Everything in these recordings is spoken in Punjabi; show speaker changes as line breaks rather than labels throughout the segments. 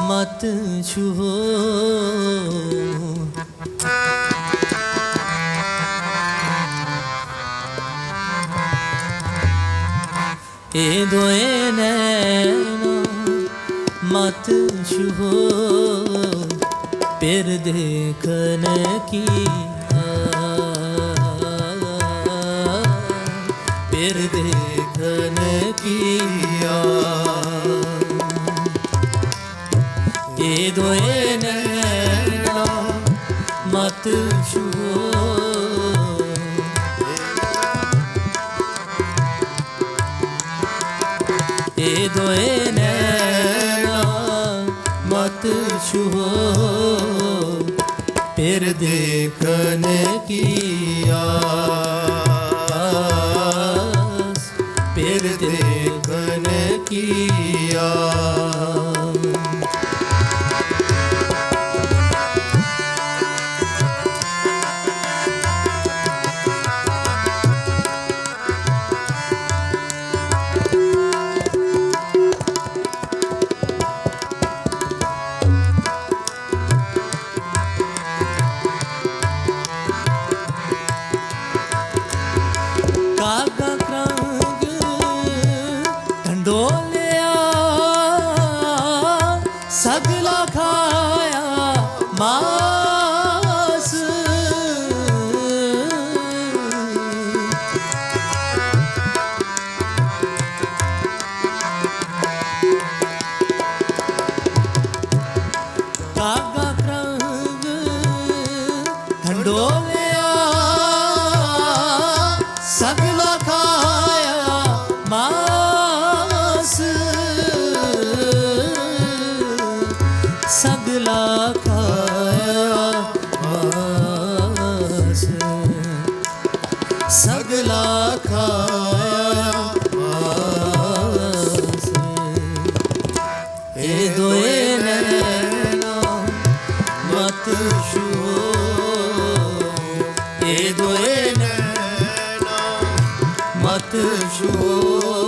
ਮਤ ਛੂਹੋ ਇਹ ਦੋਏ ਨੈਣਾ ਮਤ ਛੂਹੋ ਫਿਰ ਦੇਖਨ ਕੀ ਫਿਰ ਦੇਖਨ ਕੀ ਇਹ ਦੋਏ ਨੈਣਾ ਮਤ ਛੂਹੋ। ਇਹ ਦੋਏ ਨੈਣਾ ਮਤ ਛੂਹੋ। ਫਿਰ ਦੇਖਨ ਕੀ ਫਿਰ ਦੇਖਨ ਕੀ ਇਹ ਦੋਏ ਨੈਣਾ ਮਤ ਛੂਓ ਇਹ ਦੋਏ ਨੈਣਾ ਮਤ ਛੂਓ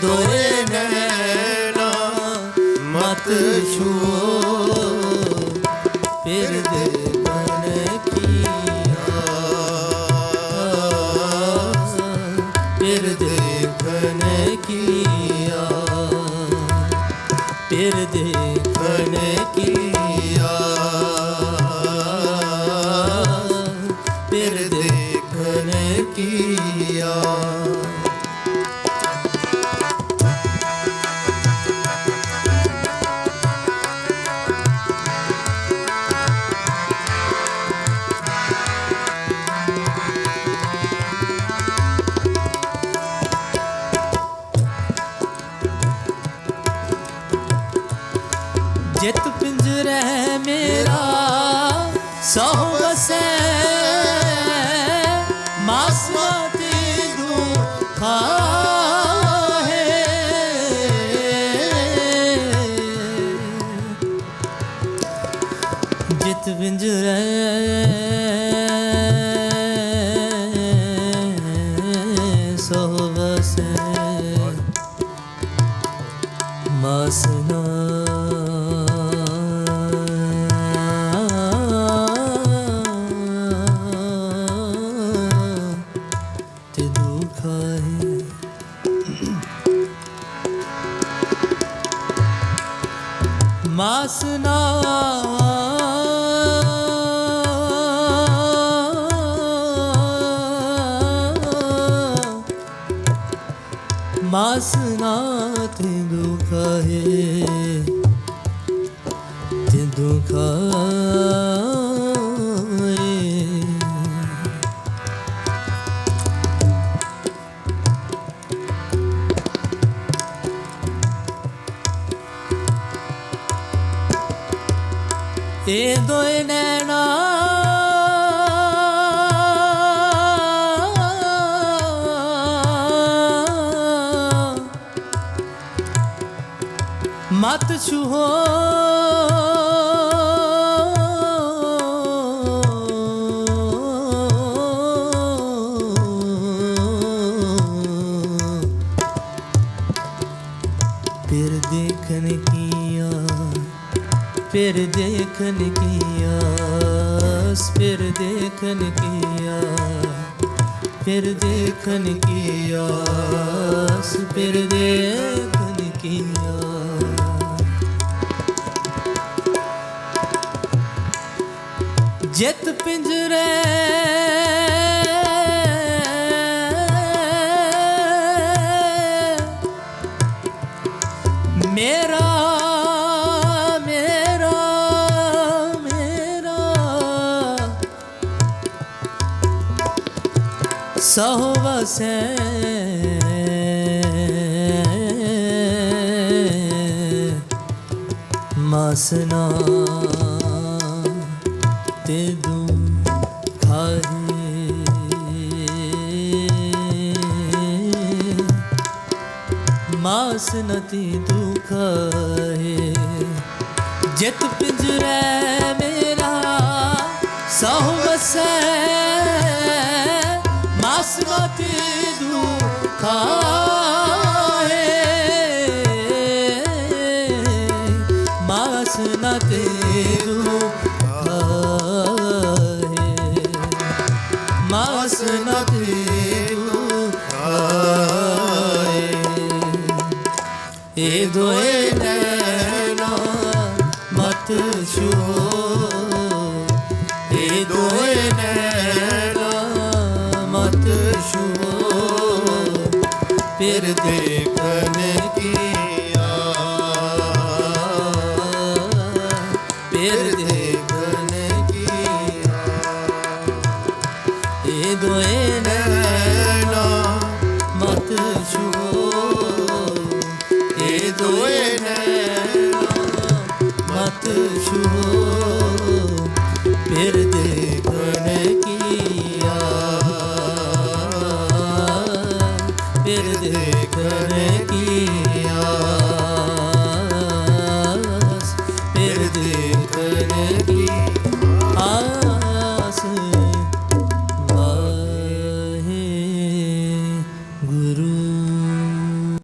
ਇਹ ਦੋਏ ਨੈਣਾ ਮਤ ਛੂਓ ਫਿਰ ਦੇਖਨ ਕੀ ਆਸ ਫਿਰ ਦੇਖਨ ਕੀ ਜਿਤ ਪਿੰਜਰੇ ਮੇਰਾ ਸਹੁ ਵਸੈ। ਮਾਸਵਾ ਤੇ ਦੁਖਾ ਜਿਤ ਵਿੰਜਰੇ ਮਾਸਨਾ ਤੇ ਦੁਖ ਹੈ ਤੇ ਇਹ ਦੋਏ ਨੈਣਾ ਮਤ ਛੂਹੋ। ਫਿਰ ਦੇਖਣ ਕੀਆ, ਫਿਰ ਦੇਖਣ ਕੀਆ, ਫਿਰ ਦੇਖਣ ਕੀਆ, ਫਿਰ ਦੇਖਣ ਕੀਆ, ਫਿਰ ਦੇਖਣ ਜਿਤ ਪਿੰਜਰੇ ਮੇਰਾ ਮੇਰਾ ਮੇਰਾ ਸਹੁ ਵਸੈ ਮਸਨਾ ਮਾਸ ਨਤੀ ਦੁਖ ਹੈ ਜਿਤ ਪਿੰਜਰੇ ਮੇਰਾ ਸਹੁ ਵਸੈ ਮਾਸ ਨਤੀ ਮਾਸ ਨਤੀ ਦੁਖ ਹੈ ਇਹ ਦੋਏ ਨੈਣਾ ਮਤ ਛੋ ਇਹ ਦੋਏ ਨੈਣਾ ਮਤ ਛੋ ਫਿਰ ਦੇਖਣ ਕੀਆ ਦੇਖ